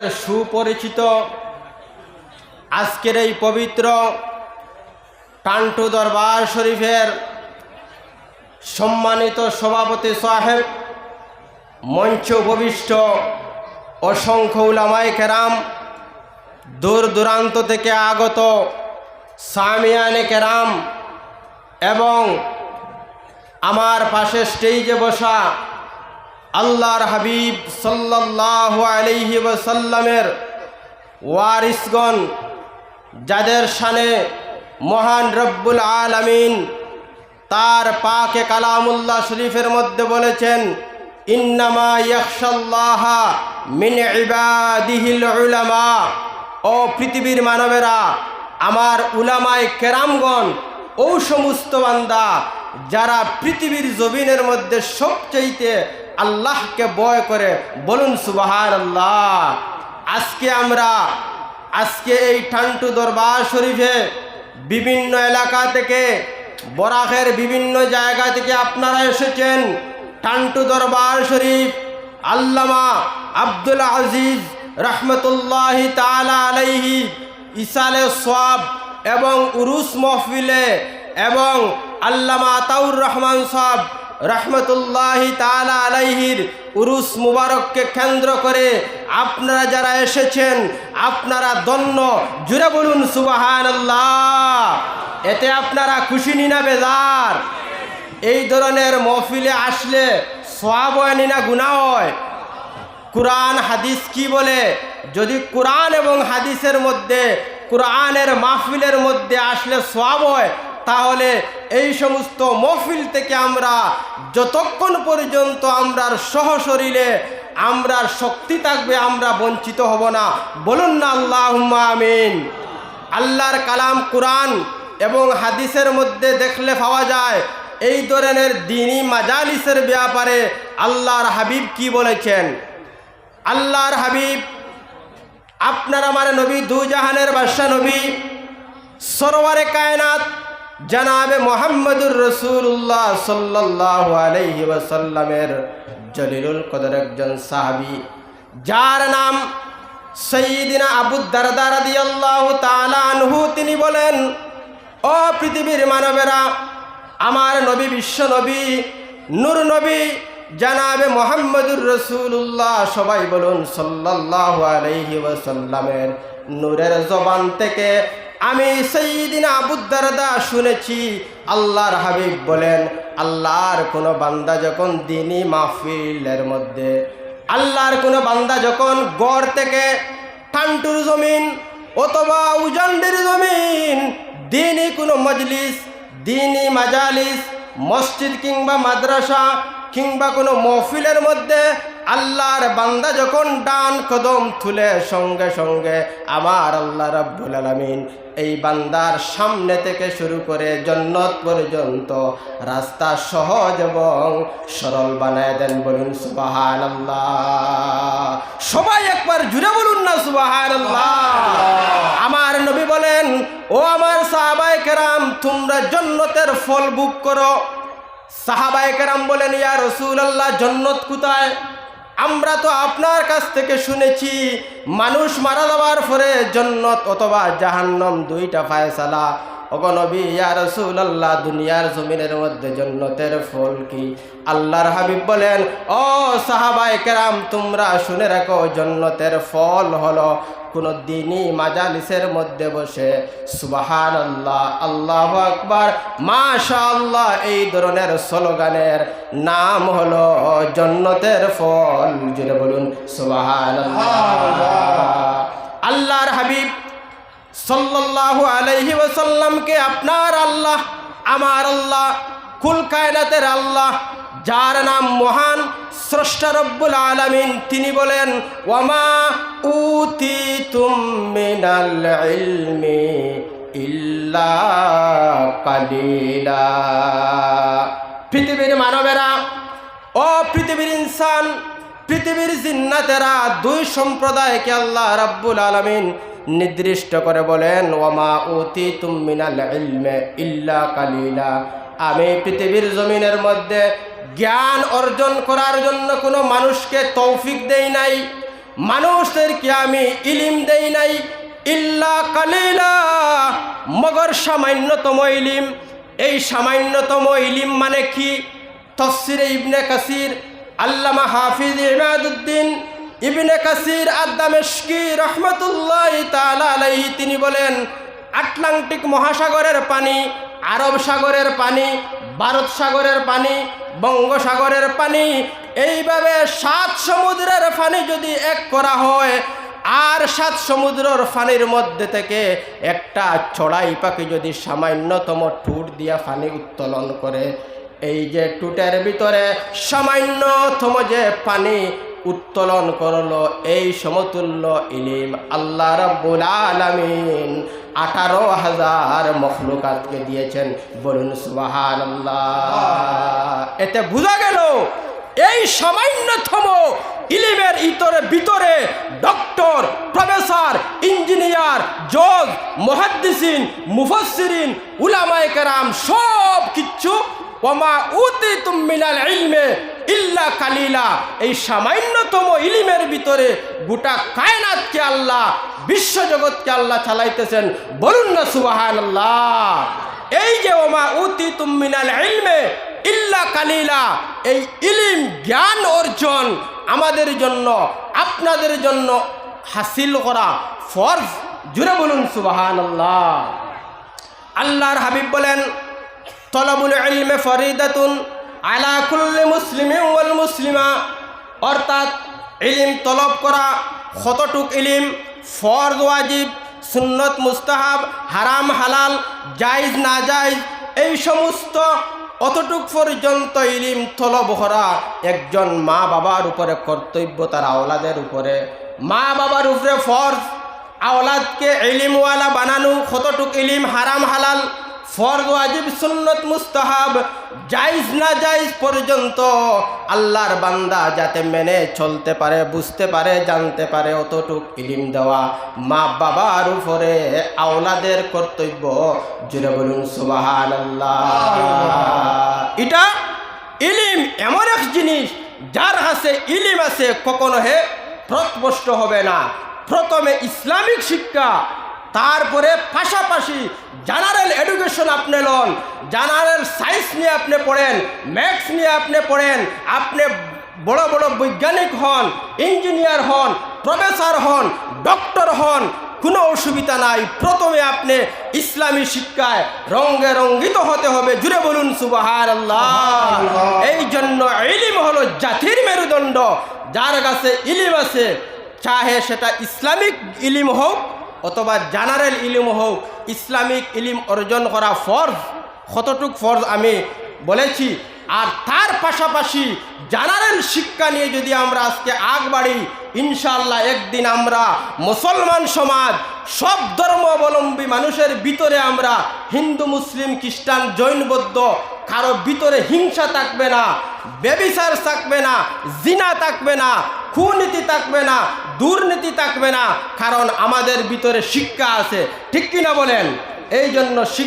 সুপরিচিত আজকের এই পবিত্র টান্টু দরবার শরীফের সম্মানিত সভাপতি সাহেব, মঞ্চ উপবিষ্ট অসংখ্য উলামায় কেরাম, দূর দূরান্ত থেকে আগত সামিয়ানে কেরাম এবং আমার পাশে স্টেজে বসা আল্লাহর হাবিব সাল্লাহ আলহি ওসাল্লামের ওয়ারিসগণ, যাদের শানে মহান রব্বুল আলমিন তার পাকে কালামুল্লাহ শরীফের মধ্যে বলেছেন, ইন্নামা ইয়াকশাল্লাহ মিন ইবাদিহিল উলামা। ও পৃথিবীর মানবেরা, আমার উলামায় কেরামগণ, ও সমস্ত বান্দা, যারা পৃথিবীর জবিনের মধ্যে সবচাইতে আল্লাহকে বয় করে বলুন সুবাহার আল্লাহ আজকে আমরা, আজকে এই ঠান্টু দরবার শরীফে বিভিন্ন এলাকা থেকে, বরাকের বিভিন্ন জায়গা থেকে আপনারা এসেছেন। টান্টু দরবার শরীফ, আল্লামা আব্দুল আজিজ রহমতুল্লাহি তালা আলাইহি ইসালে সোয়াব এবং উরুস মহফিলে এবং আল্লামা আতাউর রহমান সাহ রহমতুল্লাহি তালা আলাইহির উরুস মুবারককে কেন্দ্র করে আপনারা যারা এসেছেন, আপনারা দন্য জুড়ে বলুন সুবাহান আল্লাহ এতে আপনারা খুশি নিনা বেজার? এই ধরনের মহফিলে আসলে সব হয় না গুণা হয়? কোরআন, হাদিস কি বলে? যদি কোরআন এবং হাদিসের মধ্যে, কোরআনের মাহফিলের মধ্যে আসলে সব হয় তাহলে এই সমস্ত মহফিল থেকে আমরা যতক্ষণ পর্যন্ত আমরার সহশরীরে আমরার শক্তি থাকবে, আমরা বঞ্চিত হব না। বলুন না আল্লাহ আমিন। আল্লাহর কালাম কোরআন এবং হাদিসের মধ্যে দেখলে পাওয়া যায়, এই ধরনের দিনই মাজালিসের ব্যাপারে আল্লাহর হাবিব কি বলেছেন? আল্লাহর হাবিব, আপনার আমার নবী দু জাহানের বাদশাহ নবী, সরোয়ারে কায়নাত জানাবে মোহাম্মদুর রসুল্লাহ সাল্লাহ আলহি ওয়াসাল্লামের জলিলুল কদর একজন সাহাবি, যার নাম সঈদিনা আবু দারদারাদি আল্লাহ আনহু। তিনি বলেন, ও পৃথিবীর মানবেরা, আমার নবী বিশ্ব নবী, নূর নবী, জানাবে মোহাম্মদুর রসুল্লাহ, সবাই বলুন সাল্লাহ আলহি ওয়াসাল্লামের নূরের জবান থেকে আমি সঈদিন আবুদ্দারদা শুনেছি, আল্লাহর হাবিব বলেন, আল্লাহর কোনো বান্দা যখন দিনই মাহফিলের মধ্যে, আল্লাহর কোনো বান্দা যখন গড় থেকে ঠান্টুর জমিন অথবা উজান্ডের জমিন, দিনই কোনো মজলিস, দিনই মাজালিস, মসজিদ কিংবা মাদ্রাসা কিংবা কোনো মহফিলের মধ্যে আল্লাহর বান্দা যখন ডান কদম তুলে সঙ্গে সঙ্গে আমার আল্লাহ রাব্বুল আলমিন এই বান্দার সামনে থেকে শুরু করে জন্নত পর্যন্ত রাস্তা সহজ এবং সরল বানায় দেন বলুন সুবাহান সবাই একবার জুড়ে বলুন না সুবাহান আমার নবী বলেন, ও আমার সাহাবাই কেরাম, তোমরা জন্নতের ফল বুক করো। সাহাবাই কেরাম বলেন, ইয়া রসুল আল্লাহ জন্নত কোথায়? আমরা তো আপনার কাছ থেকে শুনেছি, মানুষ মারা যাওয়ার পরে জন্নত অথবা জাহান্নম দুইটা ফায়সালা। অগনবী ইয়া রসুল আল্লাহ দুনিয়ার জমিনের মধ্যে জন্নতের ফল কি? আল্লাহর হাবিব বলেন, ও সাহাবাই কেরাম, তোমরা শুনে রাখো, জন্নতের ফল হলো কোনো দিনই মাজালিসের মধ্যে বসে। সুবাহান আল্লাহ আল্লাহ আকবার। মাশা আল্লাহ এই ধরনের স্লোগানের নাম হলো জন্নতের ফল। জুড়ে বলুন সুবাহান আল্লাহর হাবিব সাল্লাল্লাহু আলাইহি ওয়াসাল্লামকে আপনার আল্লাহ, আমার আল্লাহ, কুল কায়নাতের আল্লাহ, যার নাম মহান স্রষ্টা রব্বুল আলামিন, তিনি বলেন, ওয়ামা উতি মিনাল ইলমি ইল্লা কালিলা। পৃথিবীর মানবেরা, ও পৃথিবীর ইনসান, পৃথিবীর জিন্নাতেরা, দুই সম্প্রদায়কে আল্লাহ রাব্বুল আলামিন নির্দিষ্ট করে বলেন ওমা অতি তুমিনাল ইলমে ইল্লা কালিলা। আমি পৃথিবীর জমিনের মধ্যে জ্ঞান অর্জন করার জন্য কোনো মানুষকে তৌফিক দেই নাই। মানুষদেরকে আমি ইলিম দেই নাই। ইল্লা কালিলা, মগর সামান্যতম ইলিম। এই সামান্যতম ইলিম মানে কি? তফসিরে ইবনে কাসির, আল্লামা হাফিজ ইমাদুদ্দিন ইবনে কাসির আদামেশকি রহমতুল্লাহ আলাইহি, তিনি বলেন, আটলান্টিক মহাসাগরের পানি, আরব সাগরের পানি, ভারত সাগরের পানি বঙ্গোসাগরের পানি, এইভাবে সাত সমুদ্রের পানি যদি এক করা হয়, আর সাত সমুদ্রর পানির মধ্যে থেকে একটা চড়াই পাখি যদি সামান্যতম টুট দিয়া পানি উত্তোলন করে, এই যে টুটের ভিতরে সামান্যতম যে পানি উত্তোলন করল এই সমতুল্য ইলিম আল্লাহ রাব্বুল আলামিন। আঠারো হাজার মখলুকাতকে দিয়েছেন। বলুন সুবাহান এতে বোঝা গেল, এই সামান্যতম ইলিমের ইতরে ভিতরে ডক্টর, প্রফেসর, ইঞ্জিনিয়ার, জজ, মহাদ্দিসিন মুফসিরিন উলামায়ে কেরাম সব কিচ্ছু ওমা উতি মিনাল ইলমে কালিলা এই সামান্যতম ইলিমের ভিতরে গোটা কায়নাতকে আল্লাহ, বিশ্বজগৎকে আল্লাহ চালাইতেছেন। বলুন না সুবাহান এই যে ওমা উতি মিনাল ইলমে ইল্লা কালিলা, এই ইলিম জ্ঞান অর্জন আমাদের জন্য, আপনাদের জন্য হাসিল করা ফরজ। জুড়ে বলুন সুবাহান আল্লাহ আল্লাহর হাবিব বলেন, তলবুল ইলমে ফরিদাতুন আলা কুল্লি মুসলিম ওয়াল মুসলিমা। অর্থাৎ ইলিম তলব করা কতটুক ইলিম? ফরজ, ওয়াজিব, সুন্নত, মুস্তাহাব, হারাম, হালাল জাইজ না জাইজ এই সমস্ত অতটুক পর্যন্ত ইলিম তলব করা একজন মা বাবার উপরে কর্তব্য, তার আওলাদের উপরে। মা বাবার উপরে ফরজ। আওলাদকে ইলিমওয়ালা বানানো কতটুক ইলিম? হারাম, হালাল ফরজ ওয়াজিব, সুন্নত, মুস্তাহাব জাইজ না জাইজ পর্যন্ত আল্লাহর বান্দা যাতে মেনে চলতে পারে, বুঝতে পারে, জানতে পারে অতটুক ইলিম দেওয়া মা বাবার উপরে আওলাদের কর্তব্য। জুড়ে বলুন সুবাহান এটা ইলিম এমন এক জিনিস, যার কাছে ইলিম আছে, কখনো হে প্রতবষ্ট হবে না। প্রথমে ইসলামিক শিক্ষা তারপরে পাশাপাশি জেনারেল এডুকেশন আপনি লন জেনারেল সায়েন্স নিয়ে আপনি পড়েন ম্যাথস নিয়ে আপনি পড়েন আপনি বড় বড় বৈজ্ঞানিক হন ইঞ্জিনিয়ার হন প্রফেসর হন ডক্টর হন কোনো অসুবিধা নাই। প্রথমে আপনি ইসলামী শিক্ষায় রঙ্গে রঙ্গিত হতে হবে। জুড়ে বলুন সুবাহার আল্লাহ এই জন্য ইলিম হলো জাতির মেরুদণ্ড। যার কাছে ইলিম আছে চাহে সেটা ইসলামিক ইলিম হোক অথবা জেনারেল ইলিম হোক, ইসলামিক ইলিম অর্জন করা ফর্জ, কতটুক ফর্জ আমি বলেছি। আর তার পাশাপাশি জেনারেল শিক্ষা নিয়ে যদি আমরা আজকে আগ বাড়ি ইনশাল্লাহ একদিন আমরা মুসলমান সমাজ, সব ধর্মাবলম্বী মানুষের ভিতরে আমরা হিন্দু, মুসলিম, খ্রিস্টান জৈন বৌদ্ধ কারও ভিতরে হিংসা থাকবে না, বেবিচার থাকবে না, জিনা থাকবে না কুনীতি থাকবে না দুর্নীতি থাকবে না কারণ আমাদের ভিতরে শিক্ষা আছে। ঠিক কিনা বলেন? এই জন্য শিক্ষা